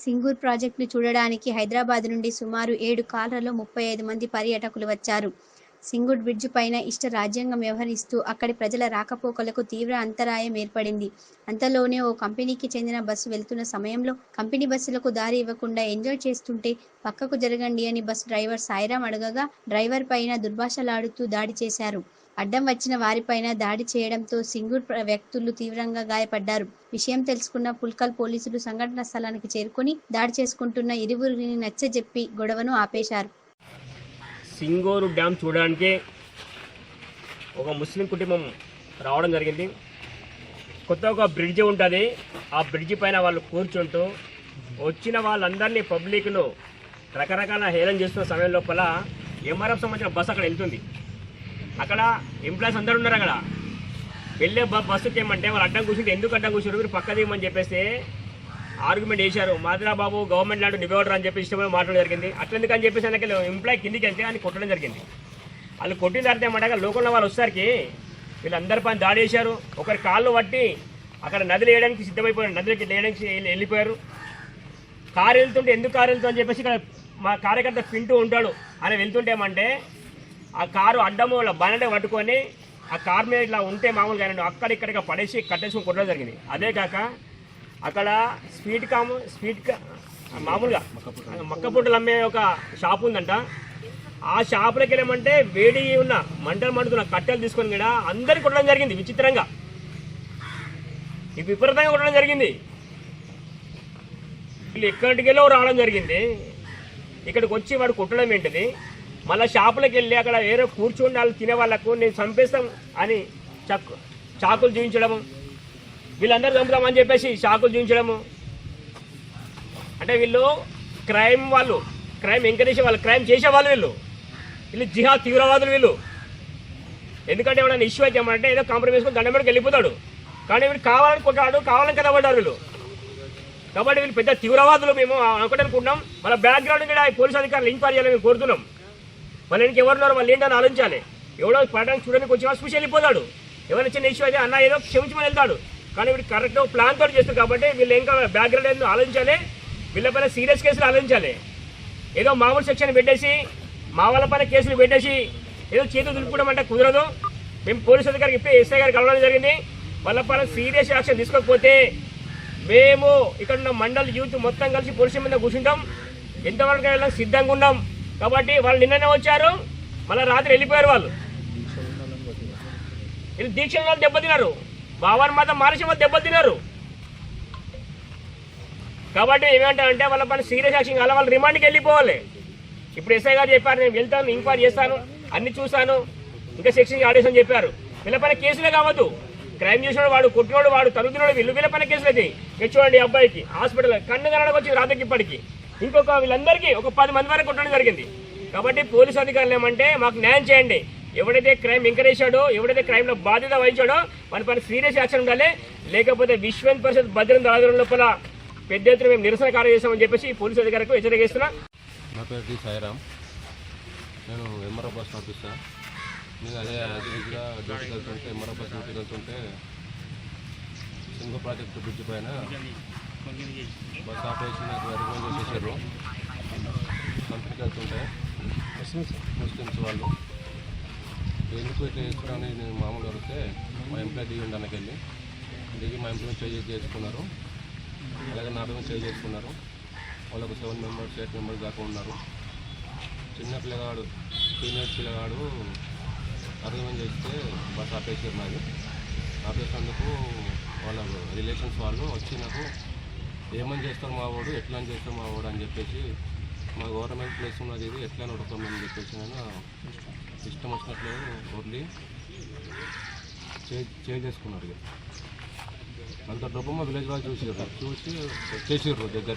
సింగూర్ ప్రాజెక్టును చూడడానికి హైదరాబాద్ నుండి సుమారు ఏడు కార్లలో ముప్పై ఐదు మంది పర్యాటకులు వచ్చారు. సింగుడ్ బ్రిడ్జ్ పైన ఇష్ట రాజ్యాంగం వ్యవహరిస్తూ అక్కడి ప్రజల రాకపోకలకు తీవ్ర అంతరాయం ఏర్పడింది. అంతలోనే ఓ కంపెనీకి చెందిన బస్సు వెళ్తున్న సమయంలో కంపెనీ బస్సులకు దారి ఇవ్వకుండా ఎంజాయ్ చేస్తుంటే పక్కకు జరగండి అని బస్సు డ్రైవర్ సాయిరాం అడగగా డ్రైవర్ పైన దుర్భాషలాడుతూ దాడి చేశారు. అడ్డం వచ్చిన వారిపైన దాడి చేయడంతో సింగూర్ వ్యక్తులు తీవ్రంగా గాయపడ్డారు. విషయం తెలుసుకున్న పుల్కల్ పోలీసులు సంఘటన స్థలానికి చేరుకుని దాడి చేసుకుంటున్న ఇరువురిని నచ్చజెప్పి గొడవను ఆపేశారు. సింగూరు డ్యామ్ చూడడానికి ఒక ముస్లిం కుటుంబం రావడం జరిగింది. కొత్త ఒక బ్రిడ్జ్ ఉంటుంది. ఆ బ్రిడ్జ్ పైన వాళ్ళు కూర్చుంటూ వచ్చిన వాళ్ళందరినీ పబ్లిక్ను రకరకాల హేళన చేస్తున్న సమయం లోపల ఎంఆర్ఎఫ్ సంబంధించిన బస్సు అక్కడ వెళ్తుంది. అక్కడ ఎంప్లాయీస్ అందరు ఉన్నారు అక్కడ. వెళ్ళే బ బస్సుకి ఏమంటే వాళ్ళు అడ్డం కూర్చుంటే ఎందుకు అడ్డం కూర్చుంటారు మీరు పక్క దిగమని ఆర్గ్యుమెంట్ వేశారు మాదిరా బాబు గవర్నమెంట్ లాంటి నిబేవడరు అని చెప్పి ఇష్టమైన మాట్లాడడం జరిగింది. అట్లెందుకు అని చెప్పేసి ఆయనకి ఎంప్లాయ్ కిందికి వెళ్తే అని కొట్టడం జరిగింది. వాళ్ళు కొట్టిన తర్వాత ఏమంటే లోకంలో వాళ్ళు వచ్చేసరికి వీళ్ళందరి పని దాడి చేశారు. ఒకరి కాళ్ళు పట్టి అక్కడ నదిలు వేయడానికి సిద్ధమైపోయారు. నదిలోకి వేయడానికి వెళ్ళిపోయారు. కారు వెళ్తుంటే ఎందుకు కారు వెళ్తుంది అని చెప్పేసి ఇక్కడ మా కార్యకర్త పింటూ ఉంటాడు. ఆయన వెళ్తుంటే ఏమంటే ఆ కారు అడ్డము బండ పట్టుకొని ఆ కారు మీద ఇట్లా ఉంటే మామూలుగా ఆయన అక్కడ పడేసి కట్టేసుకుని కొట్టడం జరిగింది. అదే కాక అక్కడ స్వీట్ కాము స్వీట్ మామూలుగా మామూలుగా మక్కపుట్టలు అమ్మే ఒక షాప్ ఉందంట. ఆ షాప్లోకి వెళ్ళామంటే వేడి ఉన్న మంటలు మండుతున్న కట్టెలు తీసుకొని కూడా అందరికి కొట్టడం జరిగింది విచిత్రంగా. విపరీతంగా కొట్టడం జరిగింది. వీళ్ళు ఎక్కడికి వెళ్ళో రావడం జరిగింది. ఇక్కడికి వచ్చి వాడు కొట్టడం ఏంటిది? మళ్ళీ షాపులకు వెళ్ళి అక్కడ వేరే కూర్చుని వాళ్ళు తినే వాళ్ళకు నేను చంపేస్తాం అని చాకు చాకులు చూపించడం వీళ్ళందరూ చంపుదామని చెప్పేసి చాకులు చూపించడము. అంటే వీళ్ళు క్రైమ్ వాళ్ళు క్రైమ్ ఎంకరేజ్ వాళ్ళు క్రైమ్ చేసేవాళ్ళు వీళ్ళు వీళ్ళు. జిహాద్ తీవ్రవాదులు వీళ్ళు. ఎందుకంటే ఏమైనా ఇష్యూ అయితే ఏమంటే ఏదో కాంప్రమైజ్ దండం మీదకి వెళ్ళిపోతాడు. కానీ వీళ్ళు కావాలని కొట్టాడు కావాలని కదబడ్డారు వీళ్ళు. కాబట్టి వీళ్ళు పెద్ద తీవ్రవాదులు మేము అనుకుంటే అనుకుంటున్నాం. వాళ్ళ బ్యాక్గ్రౌండ్ కూడా పోలీసు పోలీస్ అధికారులు ఎంక్వైరీ చేయాలని మేము కోరుతున్నాం. వాళ్ళ ఇంటికి ఎవరున్నారు వాళ్ళు ఏంటని ఆలోచించాలి. ఎవడో పడడానికి చూడడానికి వచ్చి చూసి వెళ్ళిపోతాడు. ఎవరైనా చిన్న ఇష్యూ అయితే అన్న ఏదో క్షమించమని వెళ్తాడు కానీ వీడు కరెక్ట్గా ప్లాన్ తోటి చేస్తారు కాబట్టి వీళ్ళు ఇంకా బ్యాక్గ్రౌండ్ ఏందో ఆలోచించాలి. వీళ్ళపైన సీరియస్ కేసులు ఆలోచించాలి. ఏదో మామూలు సెక్షన్ పెట్టేసి మా వాళ్ళ పైన కేసులు పెట్టేసి ఏదో చేతులు దులుపుకోవడం అంటే కుదరదు. మేము పోలీస్ అధికారికి ఇప్పుడే ఎస్ఐ గారికి కలవడం జరిగింది. వాళ్ళ సీరియస్ యాక్షన్ తీసుకోకపోతే మేము ఇక్కడ ఉన్న మండల్ యూత్ మొత్తం కలిసి పోలీస్ మీద కూర్చుంటాం. ఎంతవరకు వెళ్ళాం సిద్ధంగా ఉన్నాం. కాబట్టి వాళ్ళు నిన్ననే వచ్చారు. మళ్ళీ రాత్రి వెళ్ళిపోయారు వాళ్ళు. వీళ్ళు దీక్ష వాళ్ళు దెబ్బతిన్నారు. భావాన్ని మాత్రం మానేసి వాళ్ళు దెబ్బతిన్నారు కాబట్టి ఏమంటారంటే వాళ్ళ పని సీరియస్ యాక్షన్ కావాలి వాళ్ళు రిమాండ్కి వెళ్ళిపోవాలి. ఇప్పుడు ఎస్ఐ గారు చెప్పారు నేను వెళ్తాను ఎంక్వైరీ చేస్తాను అన్ని చూశాను ఇంకా సెక్షన్ ఆర్డర్స్ అని చెప్పారు. వీళ్ళ పైన కేసులే కావద్దు. క్రైమ్ చేసినోడు వాడు కొట్టినోడు వాడు తరుగుతున్నాడు వీళ్ళు వీళ్ళ పైన కేసులు అయితే చూడండి అబ్బాయికి హాస్పిటల్ కన్ను కనడానికి వచ్చింది రాత్రికి ఇప్పటికి. ఇంకొక వీళ్ళందరికీ ఒక పది మంది వరకు కొట్టడం జరిగింది. కాబట్టి పోలీసు అధికారులు ఏమంటే మాకు న్యాయం చేయండి. ఎవడైతే క్రైమ్ ఎంకరేజ్ చేశాడో ఎవడైతే క్రైమ్లో బాధ్యత వహించాడో మన పైన సీరియస్ యాక్షన్ ఉండాలి. లేకపోతే విశ్వ పరిషత్ భద్రత ఆధారం లోపల పెద్ద ఎత్తున మేము నిరసన కార్యం చేస్తామని చెప్పేసి పోలీసు అధికారులకు హెచ్చరికేస్తున్నాం నా పేరు డి సాయిరామ్ నేను ఎంఆర్ఓ బస్ నేను అదే యాజ్గా డ్యూటీకి వెళ్తుంటే ఎంఆర్ఓ బస్ డ్యూటీకి వెళ్తుంటే సింగ బ్రిడ్జ్ పైన బస్ ఆపేసి నాకు రికమెండ్ చేసేసారు. కంపెనీకి వెళ్తుంటే ముస్లిమ్స్ వాళ్ళు. ఎందుకు ఇట్లా చేస్తున్నారని నేను మామూలుగా అడిగితే మా ఎంప్లాయ్ దిగి ఉండడానికి వెళ్ళి దిగి మా ఎంప్లాయ్ చేంజ్ చేసుకున్నారు. అలాగే నా మీద చేంజ్ చేసుకున్నారు. వాళ్ళకు సెవెన్ మెంబర్స్ ఎయిట్ మెంబర్స్ దాకా ఉన్నారు. చిన్న పిల్లగాడు టీనేజ్ పిల్లగాడు అర్థమని చేస్తే బస్ ఆపేసారు నాది ఆపేసినందుకు వాళ్ళ రిలేషన్స్ వాళ్ళు వచ్చి నాకు ఏమని చేస్తారు మా వాడు? ఎట్లా అని చేస్తారు మా వాడు? అని చెప్పేసి మా గవర్నమెంట్ ప్లేస్ ఉన్నది ఇది ఎట్లా నడుపుతామని చెప్పేసి నేను ఇష్టం వచ్చినట్లు వదిలి చేంజ్ చేసుకున్నారు అంత డబ్బు మా విలేజ్ వాళ్ళు చూసారు చూసి చేసారు దగ్గర